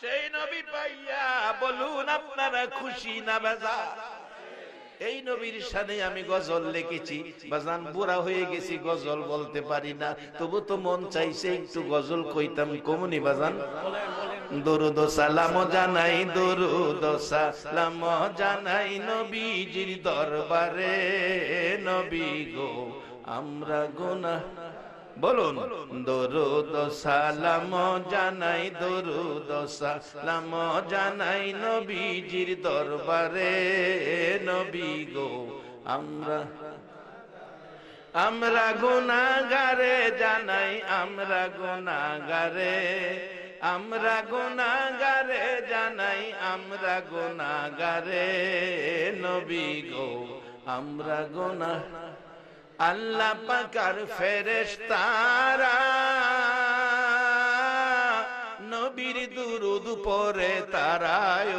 সেই নবী পাইয়া বলুন আপনারা খুশি না বেজা? এই নবীর সাথে আমি গজল লিখেছি। বাজান, বুড়া হয়ে গেছি, গজল বলতে পারি না। তবু তো মন চাইছে একটু গজল কইতাম। কমনি বাজান? দরুদ সালাম জানাই, দরুদ সালাম জানাই নবীজির দরবারে। নবী গো, আমরা গোনা বলুন, দরুদ সালাম জানাই, দরুদ সালাম জানাই নবীজির দরবারে। নবী গো, আমরা আমরা গুনাগারে জানাই, আমরা গুনাগারে আমরা গুনাগারে জানাই, আমরা গুনাগারে নবী গো, আমরা গুনা আল্লাহ পাকার ফেরেশতারা নবীর দুরুদ পরে তারায়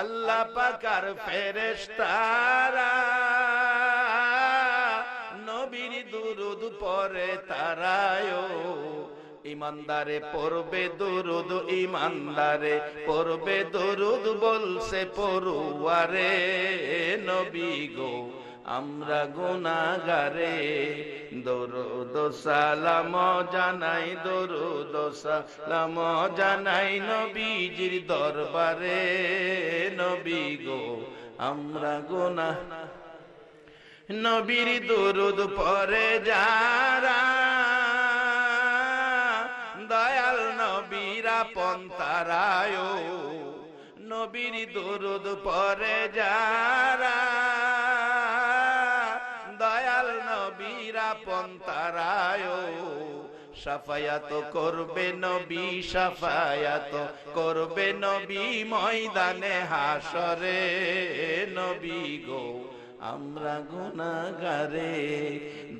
আল্লাহ পাকার ফেরেশতারা নবীর দুরুদ পরে তারায় ইমানদারে পড়বে দরুদ, ইমানদারে পড়বে দরুদ বলছে পড়ুয়ারে নবী গো। আমরা গুনাগারে দরুদ সালাম জানাই, দরুদ সালাম জানাই নবীজির দরবারে। নবী গো, আমরা গুনা নবীর দরুদ পরে যারা দয়াল নবীরা পন্তারায় নবীর দরুদ পরে যারা পন্তারায় সাফায়াত করবে নবী, সাফায়াত করবে নবী ময়দানে হাসরে নবী গো, আমরা গুনাগারে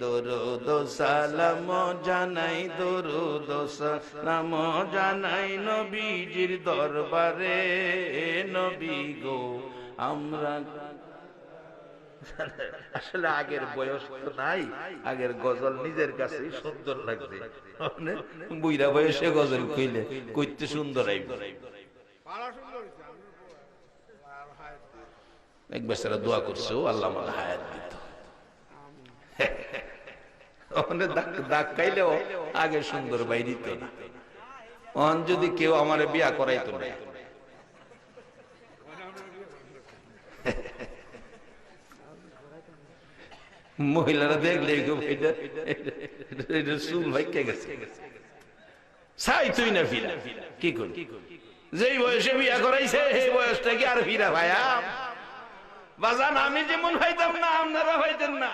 দরুদ সালাম জানাই, দরুদ সালাম জানাই নবীজির দরবারে। নবী গো, আমরা আসলে আগের বয়স তো নাই। আগের গজল নিজের কাছে সুন্দর লাগছে। মানে বুইরা বয়সে গজল কইলে কইতে সুন্দর খাইলেও আগে সুন্দর বাই দিত না যদি কেউ আমার বিয়া করাইতো না। মহিলারা দেখলে চুল ভাইকে গেছে। তুই না ফিরা কি করি? যেই বয়সে বিয়া করাইছে, সেই বয়সটা কি আর ফিরা ভাইয়া? বাজান, আমি যেমন হইতাম না, আপনারা হইতেন না।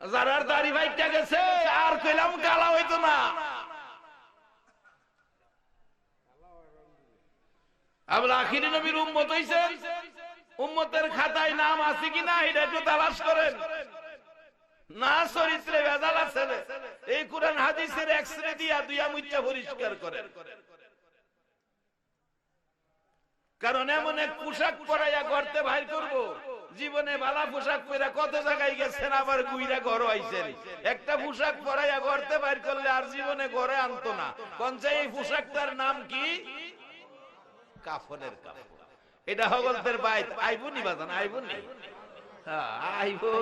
যারার দাড়ি ভাইটা গেছে, আর কইলাম কালা হইতো না। আবার আখিরি নবীর উম্মত হইছে। উম্মতের খাতায় নাম আছে কিনা, এটা একটু তালাশ করেন। না চরিত্রে ভেজাল আছে এই কোরআন হাদিসের এক্সরে দিয়া দুইয়া মুচ্চা পরিষ্কার করেন কারণ এমন এক পোশাক পরাইয়া গড়তে বাইর করব জীবনে বালা পোশাক পরে কত জায়গায় গেছেন আবার গুইরা ঘর আইছেন একটা পোশাক পরাইয়া গড়তে বাইর করলে আর জীবনে ঘরে আনতো না। কনচা এই পোশাকটার নাম কি? কাফনের কাপড় এটা হগলতের বাইত। আইবো নি বাজান আইবো নি হ্যাঁ, আইবো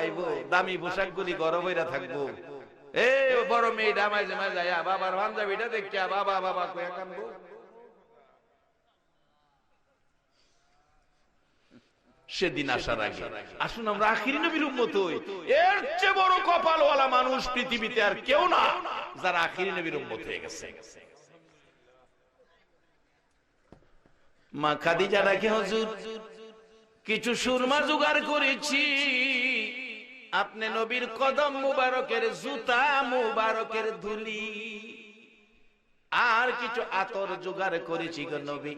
আইবো, দামি পোশাক গুলি গরম হইরা থাকব। এ বড় মেয়েটা মাঝে মাঝে বাবার পাঞ্জাবিটা বাবা বাবা কানবো। সেদিন আসার আগে, আসুন আমরা আখিরি নবীর উম্মত হই। এর চেয়ে বড় কপালওয়ালা মানুষ পৃথিবীতে আর কেউ না, যারা আখিরি নবীর উম্মত হয়ে গেছে। মা খাদিজা রাখে হজুর কিছু সুরমা জোগাড় করেছি। আপনি নবীর কদম মুবারকের জুতা মুবারকের ধুলি। আর কিছু আতর জোগাড় করেছি গো নবী।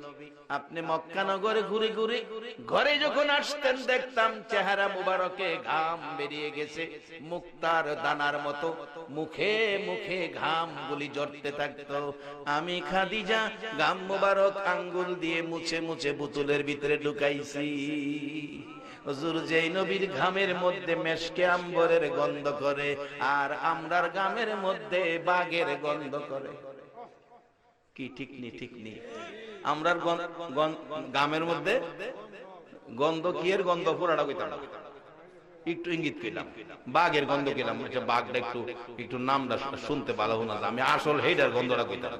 আপনি মক্কা নগরে ঘুরে ঘুরে ঘরে যখন আসতেন, দেখতাম চেহারা মুবারকে ঘাম বেরিয়ে গেছে। মুক্তার দানার মতো মুখে মুখে ঘাম গুলি জড়তে থাকতো। আমি খাদিজা গাম মুবারক আঙ্গুল দিয়ে মুছে মুছে বুতুলের ভিতরে ঢুকাইছি। হুজুর, যেই নবীর ঘামের মধ্যে মেশকে আম্বরের গন্ধ করে, আর আমরার গামের মধ্যে বাঘের গন্ধ করে। কি ঠিক নি ঠিক নি আমরার গামের মধ্যে গন্ধ কি এর গন্ধ পুরাটা কইতাম একটু ইঙ্গিত কইলাম। বাঘের গন্ধ কইলাম। আচ্ছা বাঘটা একটু একটু নামটা শুনতে ভালো না, আমি আসল হেডার গন্ধটা কইতাম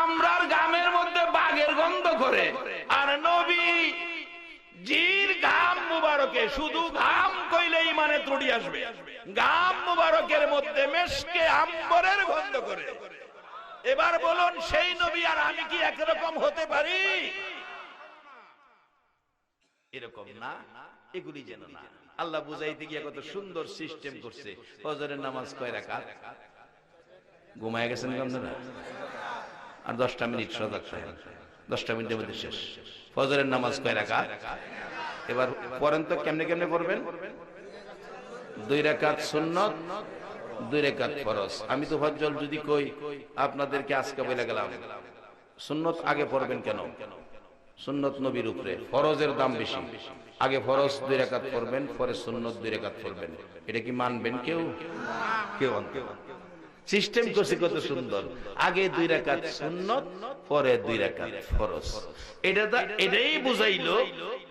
আমরার গামের মধ্যে বাঘের গন্ধ করে, আর নবী জির ঘাম মুবারকে, শুধু ঘাম কইলেই মানে ত্রুটি আসবে আসবে। ঘাম মুবারকের মধ্যে মেশকে আম্বরের গন্ধ করে। এবার বলুন, সেই নবী আর আমি কি একরকম হতে পারি? এরকম না, এগুলি যেন না। আল্লাহ বুঝাইতে গিয়ে কত সুন্দর সিস্টেম করছে। ফজরের নামাজ কয় রাকাত? ঘুমায় গেছেন আপনারা? আর দশটা মিনিট সজাগ দশটা মিনিটের মধ্যে শেষ। ফজরের নামাজ কয় রাকাত? এবার পড়েন তো কেমনে কেমনে পড়বেন? দুই রাকাত সুন্নত, দুই রাকাত ফরজ। আমি তো ফজল যদি কই আপনাদেরকে আজকে বলে গেলাম, সুন্নত আগে পড়বেন কেন? সুন্নত নবীর উপরে, ফরজের দাম বেশি। আগে ফরজ দুই রাকাত পড়বেন, পরে সুন্নত দুই রাকাত পড়বেন। এটা কি মানবেন কেউ? কেউ সিস্টেম করছে কত সুন্দর। আগে দুই রাকাত সুন্নত, পরে দুই রাকাত ফরজ। এটা এটাই বুঝাইলো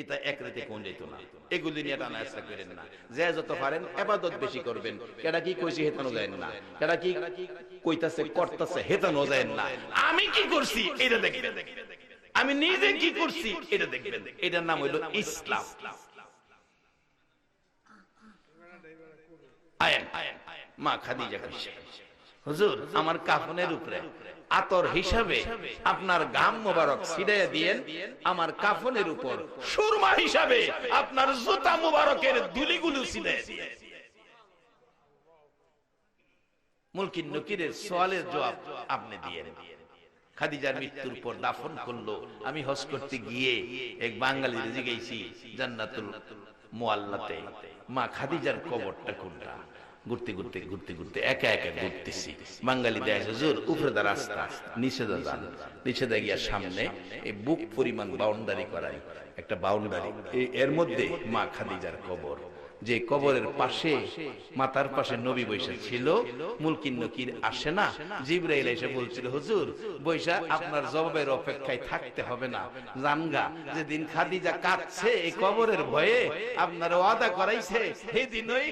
এটা এক রাতে কোন যেত না। এগুলি নিয়ে টানা আশা করেন না। যে যত পারেন এবাদত বেশি করবেন। কেডা কি কইছে হেতানো যায় না। কেডা কি কইতাছে, করতাছে, হেতানো যায় না। আমি কি করছি? এটা দেখবেন। আমি নিজে কি করছি? এটা দেখবেন। এটার নাম হইল ইসলাম। আয়েন। মা খাদিজা কইছে হুজুর, আমার কাফনের উপরে। আতর হিসাবে আপনার গাম মোবারক ছিড়াইয়া দিয়েন, আমার কাফনের উপর সুরমা হিসাবে আপনার জুতা মোবারকের দুলিগুলো ছিড়াইয়া মুলকিন নকিরের জবাব আপনি দিয়েন। খাদিজার মৃত্যুর পর দাফন করল। আমি হজ করতে গিয়ে এক বাঙালির জিগাইছি জান্নাতুল মোয়াল্লাতে মা খাদিজার কবরটা কোনটা? ঘুরতে ঘুরতে ঘুরতে ঘুরতে, একা একা ঘুরতেছি। বাঙালি দেয়, হুজুর উপরে দা রাস্তা নিচে দা যান নিচে দা গিয়া সামনে এই বুক পরিমাণ বাউন্ডারি করাই, একটা বাউন্ডারি এর মধ্যে মা খাদিজার কবর। যে কবরের পাশে মাতার পাশে নবী বৈশা ছিল, মুলকিন নকির আসে না। জিব্রাইল এসে বলছিল, হুজুর, বৈশা, আপনার জবাবের অপেক্ষায় থাকতে হবে না। জানগা, যেদিন খাদিজা কাঁদছে এই কবরের ভয়ে আপনার ওয়াদা করাইছে, সেদিন ওই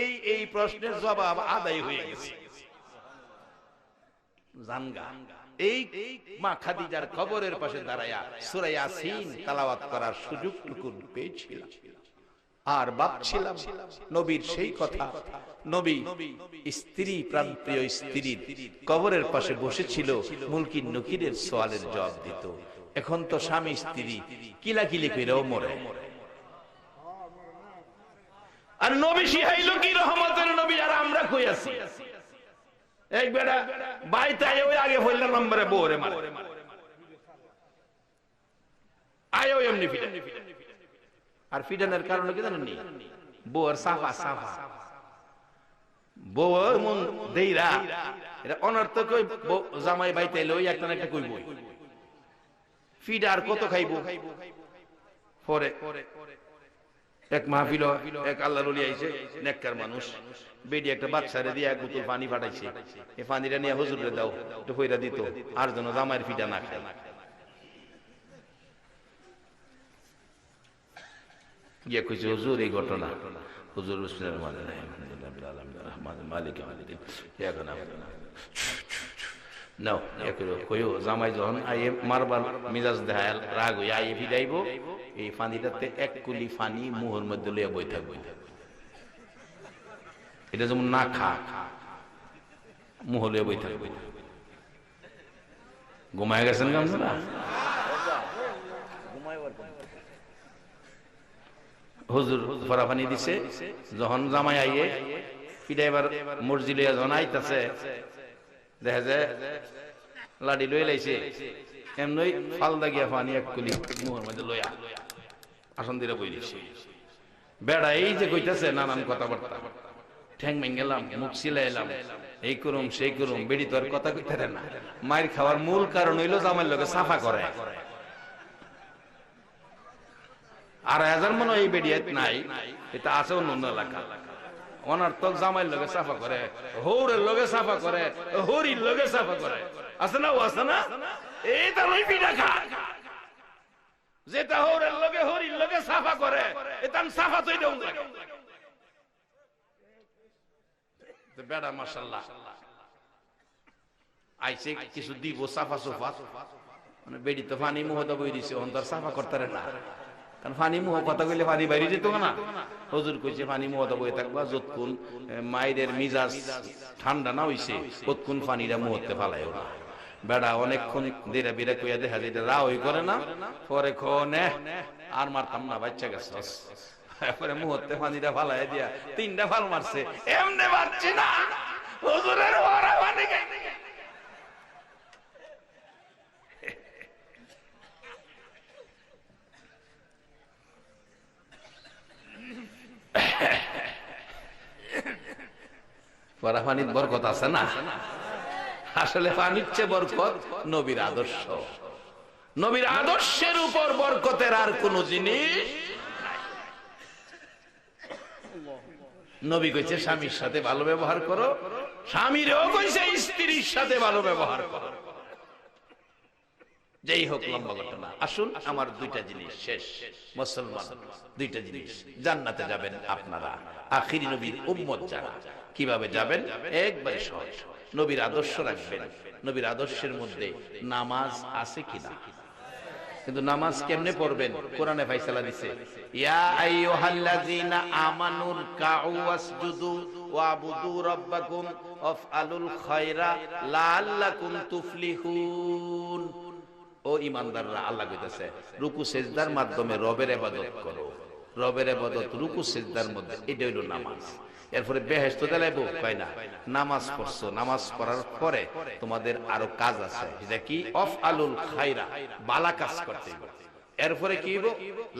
এই এই প্রশ্নের জবাব আদায় হয়ে গেছে। জানগা, এই মা খাদিজার কবরের পাশে দাঁড়ায়া সূরা ইয়াসিন তেলাওয়াত করার সুযোগটুকু পেয়েছিলাম। আর ভাবছিলাম নবীর সেই কথা। নবী স্ত্রী প্রাণপ্রিয় স্ত্রীর কবরের পাশে বসেছিল, মুলকিন নকিরের সোয়ালের জবাব দিত। এখন তো স্বামী স্ত্রী কিলাকিলি কইরাও মরে। আর নবী শিহাইল কি রহমতের নবী, আর আমরা কই আছি? এক বেটা বাইতে আয়, ওই আগে হইল নম্বরে বোরে মারে। আয় এমনি ফিরে। আর ফিডানের কারণ কি জানেন নি বউর সাফা সাফা। বউ মন দেইরা। এটা অনর্থ কই জামাই বাইতে এলো ওই একটা একটা কইব ফিডার কত খাইবো? পরে, এক মাহফিল, এক আল্লাহ রলি আইছে, নেককার মানুষ। বেডি একটা বাচ্চারে দিয়ে এক বোতল পানি ফাটাইছে। এই পানিটা নিয়ে হুজুরে দাও, একটু কইরা দিত, আর যেন জামাইয়ের ফিডা না খায়। গিয়ে কইছে হুজুর এই ঘটনা। হুজুর মালিক নাবুদু নাও কইও, জামাই যখন আইয়ে মারবার মিজাজ দেখায়, রাগ হই আইয়ে ফিরাইবো এই ফানিটাতে এক কুলি ফানি মুহর মধ্যে লইয়া বই থাকব। এটা যেমন না খা মুহ লইয়া বই থাকব। ঘুমায় গেছেন কি আপনারা? হুজুর ফরাফানি দিছে, যখন জামাই আইয়ে পিঠা এবার মসজিদ লইয়া জনাইতাছে দেখা যায় লাডি লই লাইছে। এমনই ফালদা গিয়া পানি এক কুলি মুহের মধ্যে লইয়া আসন দিলে বই দিছে। বেড়া এই যে কইতাছে নানান কথাবার্তা, ঠ্যাং মেঙ্গেলাম মুখ সিলাইলাম এই করুম, সেই করুম, বেড়ি তো আর কথা কইতে না। মায়ের খাওয়ার মূল কারণ হইল জামাইর লোকে সাফা করে। আর হাজার মনে এই বেড়িয়াত নাই, এটা আছে অন্য এলাকা। অনার্থক জামাইর লগে সাফা করে, হৌরের লগে সাফা করে, হরির লগে সাফা করে। আছে না ও আছে না? এই তার ওই পিঠা খা। যেটা লগে, হরির লগে সাফা করে, এটা সাফা তৈ দেউন লাগে। তো বেড়া, মাশাল্লাহ। আইসে কিছু দিব সাফা সুফা মানে বেড়ি তো পানি মুহ তো বই দিছে অন্তর সাফা করতে না। কারণ পানি মুহ কথা কইলে পানি বাইরে যেত না। হজুর কইছে পানি মুহ তো বই থাকবা, যতক্ষণ মায়ের মিজাজ ঠান্ডা না হইছে, ততক্ষণ পানিটা মুহতে ফালাই ওরা বেড়া অনেকক্ষণ ধীরে ধীরে কইয়া দেখা যায় রা ওই করে না। পরে খো আর মারতাম না, বাচ্চা গেছে পরে মুহূর্তে পানিটা ফালাই দিয়া তিনটা ফাল মারছে, এমনে মারছি না। হুজুরের ওরা পানি খাইতে পরা পানির বরকত আছে না? আসলে পানির চেয়ে বরকত নবীর আদর্শ। নবীর আদর্শের উপর বরকতের আর কোন জিনিস নবী কইছে, স্বামীর সাথে ভালো ব্যবহার করো, স্বামীরও কইছে, স্ত্রীর সাথে ভালো ব্যবহার করো। যেই হোক, লম্বা ঘটনা। আসুন, আমার দুইটা জিনিস শেষ। মুসলমান, দুইটা জিনিস। জান্নাতে যাবেন আপনারা। আখিরি নবীর উম্মত যারা, কীভাবে যাবেন? একবার সহজ। নবীর আদর্শ রাখবেন। নবীর আদর্শের মধ্যে নামাজ আছে কিনা? কিন্তু নামাজ কেমনে পড়বেন? কোরআনে ফাইসালা দিছে, ইয়া আইয়ুহাল্লাযীনা আমানুর কাউ ওয়াসজুদু ওয়াবুদু রাব্বাকুম ওয়াফআলুল খায়রা লাআল্লাকুম তুফলিহুন। ও ইমানদাররা আল্লাহ কইতাছে, রুকু সেজদার মাধ্যমে রবের ইবাদত করো। রবের ইবাদত, রুকু সেজদার মধ্যে এটা হইল নামাজ। এরপরে বেহেশত দেলাইবো, কয় না, নামাজ পড়ছো। নামাজ পড়ার পরে তোমাদের আরও কাজ আছে। যেটা কি? অফ আলুল খাইরা বালা কাজ করতে। এরপরে কি হইব?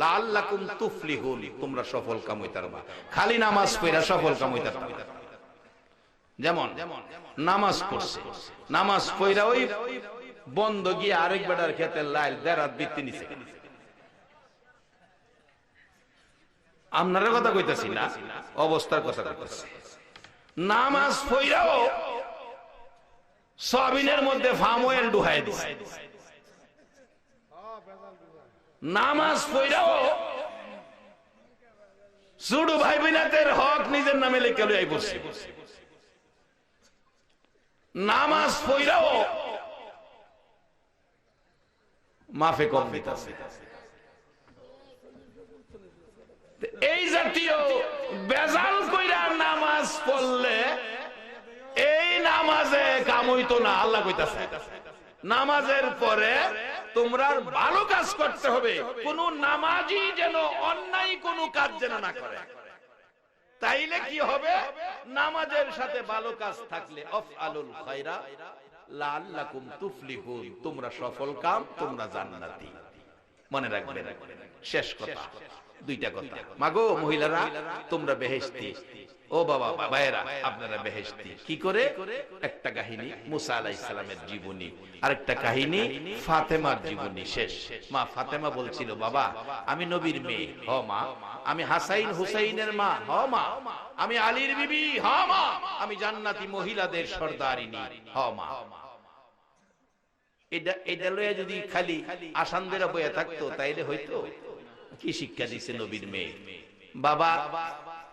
লাআল্লাকুম তুফলিহুন, তোমরা সফল কাম হইতার বা খালি নামাজ পড়া সফল কাম হইতার না। যেমন, নামাজ পড়ছে। নামাজ পড়া ওই বন্ধ গিয়ে আরেক বেটার খেতে লাইল দেড়াত বৃত্তি নিছে। আপনারা কথা কইতাছি না, অবস্থার কথা কইতাছি। নামাজ পড়াও সবিনের মধ্যে ফার্ম অয়েল ডুহাই দিছে। নামাজ পড়াও সুডু ভাই বোনাদের হক নিজের নামে লিখে লই বসে। নামাজ পড়াও মাফে কম। দিতেছে এই জাতীয় বেজাল কইরা নামাজ পড়লে এই নামাজে কাম হইতো না আল্লাহ কইতাছে। নামাজের পরে তোমরা ভালো কাজ করতে হবে কোন নামাজি যেন অন্যায় কোন কাজ যেন না করে। তাইলে কি হবে? নামাজের সাথে ভালো কাজ থাকলে অফ আলুল খায়রা লাআল্লাকুম তুফলিহুন তোমরা সফল কাম তোমরা জান্নাতি। মনে রাখবেন শেষ কথা। দুইটা কথা। মাগো মহিলারা, তোমরা বেহেশতি। ও বাবা, ভাইয়েরা, আপনারা বেহেশতি। কি করে? একটা কাহিনী মুসা আলাইহিস সালামের জীবনী। আরেকটা কাহিনী ফাতেমার জীবনী। শেষ। মা ফাতেমা বলছিল, বাবা, আমি নবীর মেয়ে। হ, মা। আমি হাসাইন হুসাইনের মা। হ, মা। আমি আলীর বিবি। হ, মা। আমি জান্নাতি মহিলাদের সর্দারিনী। হ, মা। এটা এটা লইয়া যদি খালি আসানদের বইয়া থাকতো, তাইলে হয়তো কি শিক্ষা দিছে নবীর মেয়ে? বাবা,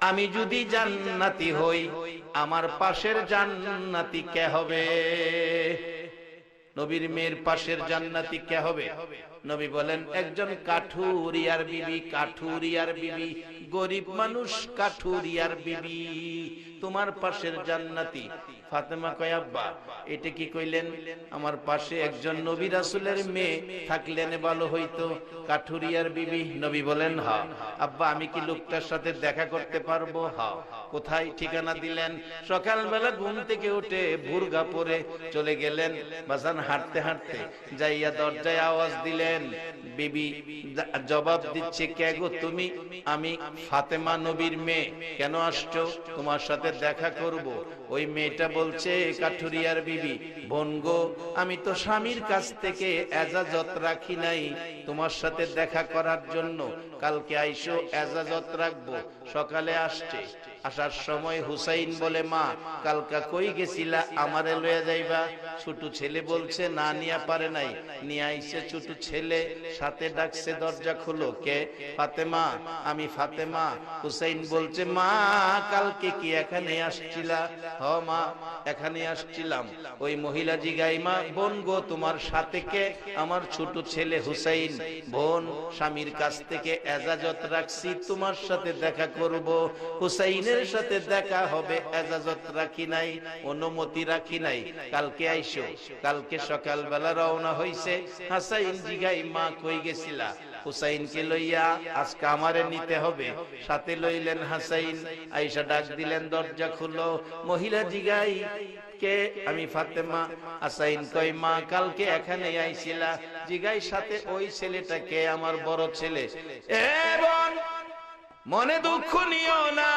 আমি যদি জান্নাতি হই, আমার পাশের জান্নাতি কে হবে? নবীর মেয়ের পাশের জান্নাতি কে হবে? নবী বলেন, একজন কাঠুরিয়ার বিবি কাঠুরিয়ার বিবি, গরিব মানুষ কাঠুরিয়ার বিবি। তোমার পাশের জান্নাতি ফাতেমা কয়, আব্বা, এটা কি কইলেন? আমার পাশে একজন নবী রাসূলের মেয়ে থাকলেন ভালো হইতো। কাঠুরিয়ার বিবি। নবী বলেন, হা, আব্বা, আমি কি লোকটার সাথে দেখা করতে পারব? হা, কোথায় ঠিকানা দিলেন? সকালবেলা ঘুম থেকে উঠে ভুরগা পরে চলে গেলেন। বাজান হাঁটতে হাঁটতে যাইয়া দরজায় আওয়াজ দিলেন বিবি জা- জবাব দিচ্ছে কে গো তুমি? আমি ফাতেমা নবীর মেয়ে। কেন আসছো? তোমার সাথে দেখা করব। ওই মেয়েটা বলছে, কাঠুরিয়ার বিবি, বোন গো, আমি তো স্বামীর কাছ থেকে এজাজত রাখি নাই তোমার সাথে দেখা করার জন্য। কালকে আইসো, এজাজত রাখব। সকালে আসছে। আসার সময় হুসাইন বলে, মা, কালকা কই গেছিলা? আমারে লয়ে যাইবা? ছোট ছেলে বলছে, না নিয়া পারে নাই। নিয়ে আইছে ছোট ছেলে, সাথে ডাকছে, দরজা খুলো। কে? ফাতেমা। আমি ফাতেমা। হুসাইন বলছে, মা, কালকে কি এখানে আসছিলা? হ, মা, এখানে আসছিলাম। ওই মহিলা জিগাই মা বোন গো, তোমার সাথে কে? আমার ছোট ছেলে হুসাইন, বোন, স্বামীর কাছ থেকে এজাজত রাখছি, তোমার সাথে দেখা করব। হুসাইনের সাথে দেখা হবে, এজাজত রাখি নাই, অনুমতি রাখি নাই। কালকে আইসো কালকে সকালবেলা রওনা হইছে, হাসাইন জিগাই মা কই গেছিলা? হুসাইনকে লইয়া আজকে আমারে নিতে হবে। সাথে লইলেন হাসাইন। আইসা ডাক দিলেন, দরজা খুলো। মহিলা জিগাই, কে? আমি, ফাতেমা। আসাইন কই মা, কালকে এখানে আইছিলা। জিগাই, সাথে ওই ছেলেটাকে আমার বড় ছেলে। এবং মনে দুঃখ নিও না।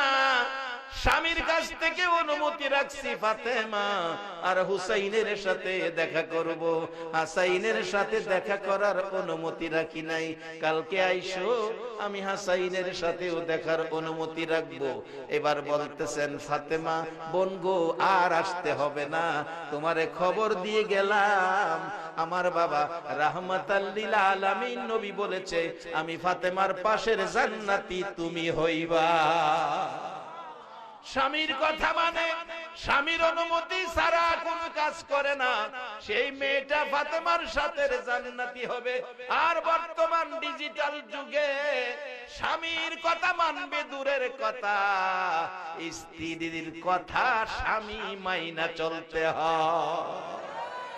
স্বামীর কাছ থেকে অনুমতি রাখছি ফাতেমা, আর হুসাইনের সাথে দেখা করব। হাসাইনের সাথে দেখা করার অনুমতি রাখি নাই। কালকে আইসো, আমি হাসাইনের সাথেও দেখার অনুমতি রাখব। এবার বলতেছেন, ফাতেমা, বোন গো, আর আসতে হবে না। তোমারে খবর দিয়ে গেলাম। আমার বাবা রাহমাতাল্লিল আলামিন নবী বলেছে, আমি ফাতেমার পাশের জান্নাতি তুমি হইবা। স্বামীর কথা মানে স্বামীর অনুমতি ছাড়া কোনো কাজ করে না। সেই মেয়েটা ফাতেমার সাথে জান্নাতি হবে। আর বর্তমান ডিজিটাল যুগে স্বামীর কথা মানবে দূরের কথা। স্ত্রীর কথা স্বামী মাইনা চলতে হয়।